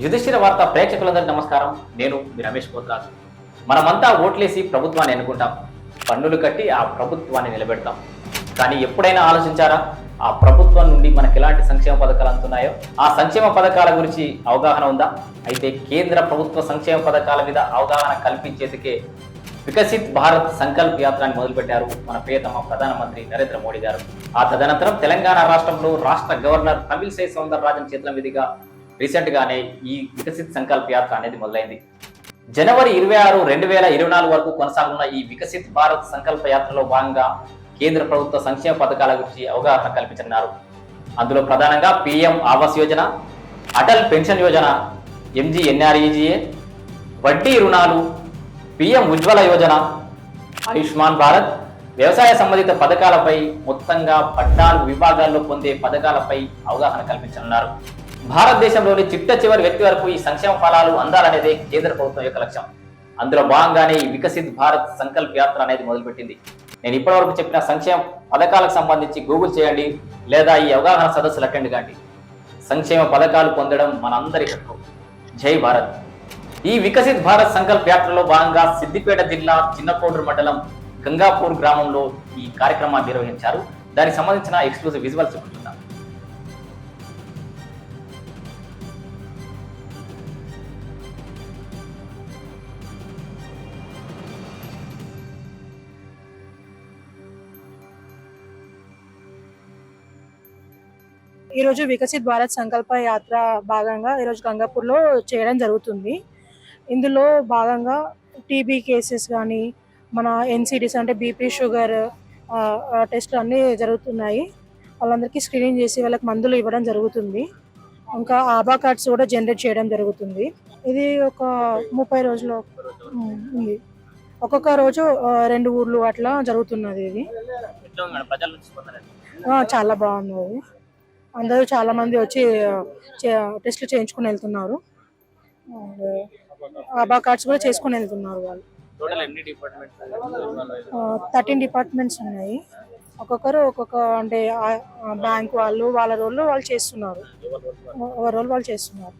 యుధిష్ఠిర వార్త ప్రేక్షకులందరికీ నమస్కారం. నేను మీ రమేష్ పోత్రాజ్. మనమంతా ఓట్లేసి ప్రభుత్వాన్ని ఎన్నుకుంటాం. పన్నులు కట్టి ఆ ప్రభుత్వాన్ని నిలబెడతాం. కానీ ఎప్పుడైనా ఆలోచించారా? ఆ ప్రభుత్వం నుండి మనకి ఎలాంటి సంక్షేమ పథకాలు అందుతున్నాయో? ఆ సంక్షేమ పథకాల గురించి అవగాహన ఉందా? అయితే కేంద్ర ప్రభుత్వ సంక్షేమ పథకాల మీద అవగాహన కల్పించేందుకే వికసిత్ భారత్ సంకల్ప్ యాత్రని మొదలుపెట్టారు మన ప్రియతమ ప్రధానమంత్రి నరేంద్ర మోడీ గారు. ఆ తదనంతరం తెలంగాణ రాష్ట్రంలో రాష్ట్ర గవర్నర్ తమిళసై సౌందరరాజన్ చేతుల మీదుగా రీసెంట్గానే ఈ వికసిత్ సంకల్ప యాత్ర అనేది మొదలైంది. జనవరి ఇరవై ఆరు రెండు వేల ఇరవై నాలుగు వరకు కొనసాగుతున్న ఈ వికసిత్ భారత్ సంకల్ప యాత్రలో భాగంగా కేంద్ర ప్రభుత్వ సంక్షేమ పథకాల గురించి అవగాహన కల్పించనున్నారు. అందులో ప్రధానంగా PM Awas Yojana Atal pension Yojana MGNREGA వడ్డీ రుణాలు పిఎం ఉజ్వల యోజన ఆయుష్మాన్ భారత్ వ్యవసాయ సంబంధిత పథకాలపై మొత్తంగా పద్నాలుగు విభాగాల్లో పొందే పథకాలపై అవగాహన కల్పించనున్నారు. భారతదేశంలోని చిట్ట చివరి వ్యక్తి వరకు ఈ సంక్షేమ ఫలాలు అందాలనేదే కేంద్ర ప్రభుత్వం యొక్క లక్ష్యం. అందులో భాగంగానే ఈ వికసిత్ భారత్ సంకల్ప్ యాత్ర అనేది మొదలుపెట్టింది. నేను ఇప్పటివరకు చెప్పిన సంక్షేమ పథకాలకు సంబంధించి గూగుల్ చేయండి లేదా ఈ అవగాహన సదస్సులు అటెండ్ కాండి. సంక్షేమ పథకాలు పొందడం మనందరి హక్కు. జై భారత్. ఈ వికసిత్ భారత్ సంకల్ప్ యాత్రలో భాగంగా సిద్దిపేట జిల్లా చిన్నకోడూరు మండలం గంగాపూర్ గ్రామంలో ఈ కార్యక్రమాన్ని నిర్వహించారు. దానికి సంబంధించిన ఎక్స్క్లూజివ్ విజువల్స్ చూపుతున్నాం ఈరోజు వికసిత్ భారత్ సంకల్ప యాత్ర భాగంగా ఈరోజు గంగాపూర్లో చేయడం జరుగుతుంది. ఇందులో భాగంగా టీబీ కేసెస్ కానీ మన ఎన్సిడిస్ అంటే బీపీ షుగర్ టెస్ట్లు అన్నీ జరుగుతున్నాయి. వాళ్ళందరికీ స్క్రీనింగ్ చేసి వాళ్ళకి మందులు ఇవ్వడం జరుగుతుంది. ఇంకా ఆభా కార్డ్స్ కూడా జనరేట్ చేయడం జరుగుతుంది. ఇది ఒక ముప్పై రోజులు ఉంది. ఒక్కొక్క రోజు రెండు ఊర్లు అట్లా జరుగుతున్నది ఇది. చాలా బాగున్నది అందరూ చాలా మంది వచ్చి టెస్ట్లు చేయించుకుని వెళ్తున్నారు. అండ్ ఆబా కార్డ్స్ కూడా చేసుకుని వెళ్తున్నారు వాళ్ళు. థర్టీన్ డిపార్ట్మెంట్స్ ఉన్నాయి. ఒక్కొక్కరు ఒక్కొక్క అంటే బ్యాంక్ వాళ్ళు వాళ్ళ రోల్ వాళ్ళు చేస్తున్నారు. ఎవరి రోల్ వాళ్ళు చేస్తున్నారు.